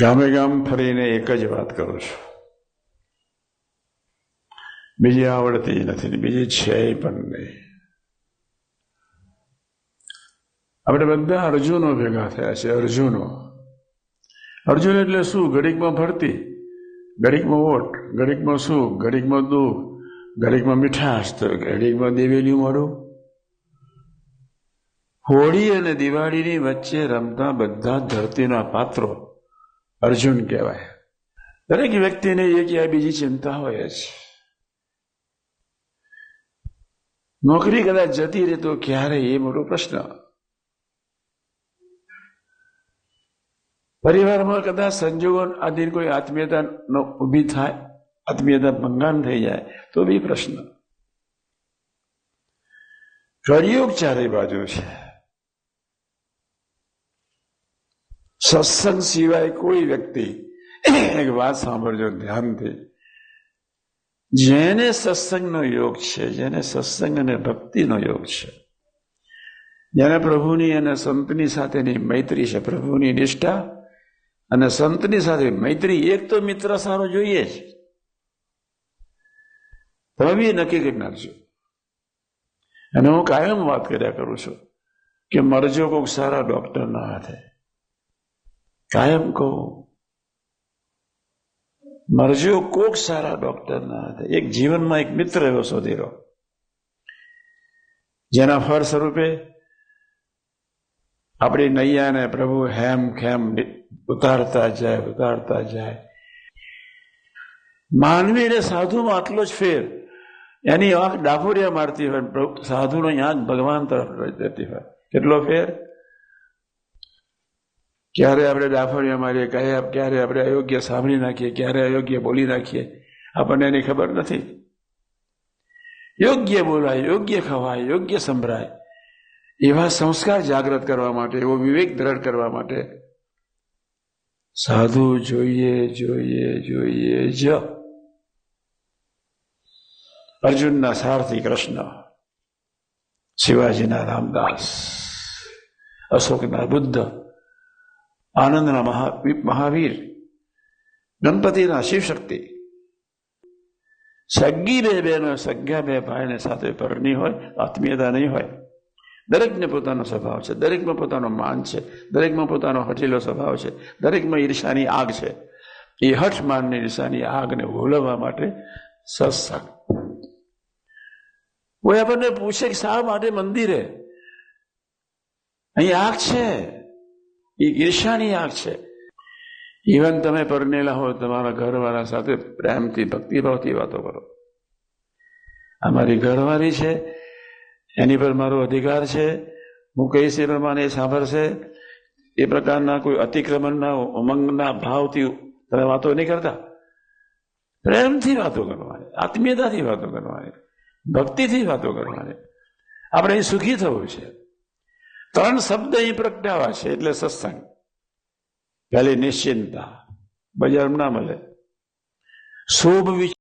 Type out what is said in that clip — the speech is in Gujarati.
ગામે ગામ ફરીને એક જ વાત કરું છું. બીજી આવડતી નથી બીજી છે પણ નહીં. આપણે બધા અર્જુનો ભેગા થયા છે, અર્જુનો. અર્જુન એટલે શું? ઘડીકમાં ભરતી ઘડીકમાં ઓટ, ઘડીકમાં સુખ, ઘડીકમાં દુઃખ, ઘડીકમાં મીઠાશ, તો ઘડીકમાં દેવેલી મારું હોળી અને દિવાળીની વચ્ચે રમતા બધા ધરતીના પાત્રો. અર્જુન કહેવાય. દરેક વ્યક્તિને એક યા બીજી ચિંતા હોય જ. નોકરી કદાચ જતી રહે તો ક્યારે એ મોટો પ્રશ્ન. પરિવારમાં કદાચ સંજોગો આધીન કોઈ આત્મીયતા ઊભી થાય, આત્મીયતા ભંગાન થઈ જાય, તો બી પ્રશ્ન. કરિયોગ ચારે બાજુ છે. સત્સંગ સિવાય કોઈ વ્યક્તિ એક વાત સાંભળજો ધ્યાનથી. જેને સત્સંગનો યોગ છે, જેને સત્સંગ અને ભક્તિનો યોગ છે જેને પ્રભુની અને સંતની સાથેની મૈત્રી છે, પ્રભુની નિષ્ઠા અને સંતની સાથે મૈત્રી એક તો મિત્ર સારો જોઈએ જ. તમે બી નક્કી કરી નાખજો. અને હું કાયમ વાત કર્યા કરું છું કે મરજો કોઈક સારા ડોક્ટરના હાથે. કાયમ કહું મરજો કોક સારા ડોક્ટર ના હતા. એક જીવનમાં એક મિત્ર એવો શોધી રહ્યો જેના ફળ સ્વરૂપે આપણી નૈયાને પ્રભુ હેમ ખેમ ઉતારતા જાય ઉતારતા જાય. માનવીને સાધુમાં આટલો જ ફેર. એની આંખ ડાફોરિયા મારતી હોય સાધુનો યાદ ભગવાન તરફ જતી હોય. કેટલો ફેર? ક્યારે આપણે ડાફણિયા મારીએ કયા ક્યારે આપણે અયોગ્ય સાંભળી નાખીએ, ક્યારે અયોગ્ય બોલી નાખીએ, આપણને એની ખબર નથી. યોગ્ય બોલાય, યોગ્ય ખવાય, યોગ્ય સંભળાય. એવા સંસ્કાર જાગૃત કરવા માટે, એવો વિવેક દ્રઢ કરવા માટે સાધુ જોઈએ જોઈએ જોઈએ જ. અર્જુનના સારથી કૃષ્ણ, શિવાજીના રામદાસ, અશોકના બુદ્ધ આનંદના મહા મહાવીર ગણપતિના શિવશક્તિ સગી બે બેનો સગ્યા બે ભાઈને સાથે પરણી હોય આત્મીયતા નહીં હોય દરેકને પોતાનો સ્વભાવ છે દરેકમાં પોતાનો માન છે દરેકમાં પોતાનો હટેલો સ્વભાવ છે દરેકમાં ઈર્ષાની આગ છે એ હઠ માનની ઈર્ષાની આગને ઓલવવા માટે સત્સંગ। કોઈ આપણને પૂછે કે શા માટે મંદિરે? અહીં આગ છે? એ ઈર્ષાની આગ છે. ઇવન તમે પરણેલા હો, તમારા ઘરવાળા સાથે પ્રેમથી, ભક્તિભાવથી વાતો કરો. અમારી ઘરવાળી છે, એની પર મારો અધિકાર છે, હું કહીશ એ પ્રમાણે સાંભળશે, એ પ્રકારના કોઈ અતિક્રમણના, ઉમંગના ભાવથી તમે વાતો નહીં કરતા. પ્રેમથી વાતો કરવાની, આત્મીયતાથી વાતો કરવાની, ભક્તિથી વાતો કરવાની. આપણે સુખી થવું છે. ત્રણ શબ્દ અહીં પ્રગટાવા છે એટલે સત્સંગ. પહેલી નિશ્ચિંતા. બજાર ના મળે. શુભ વિચાર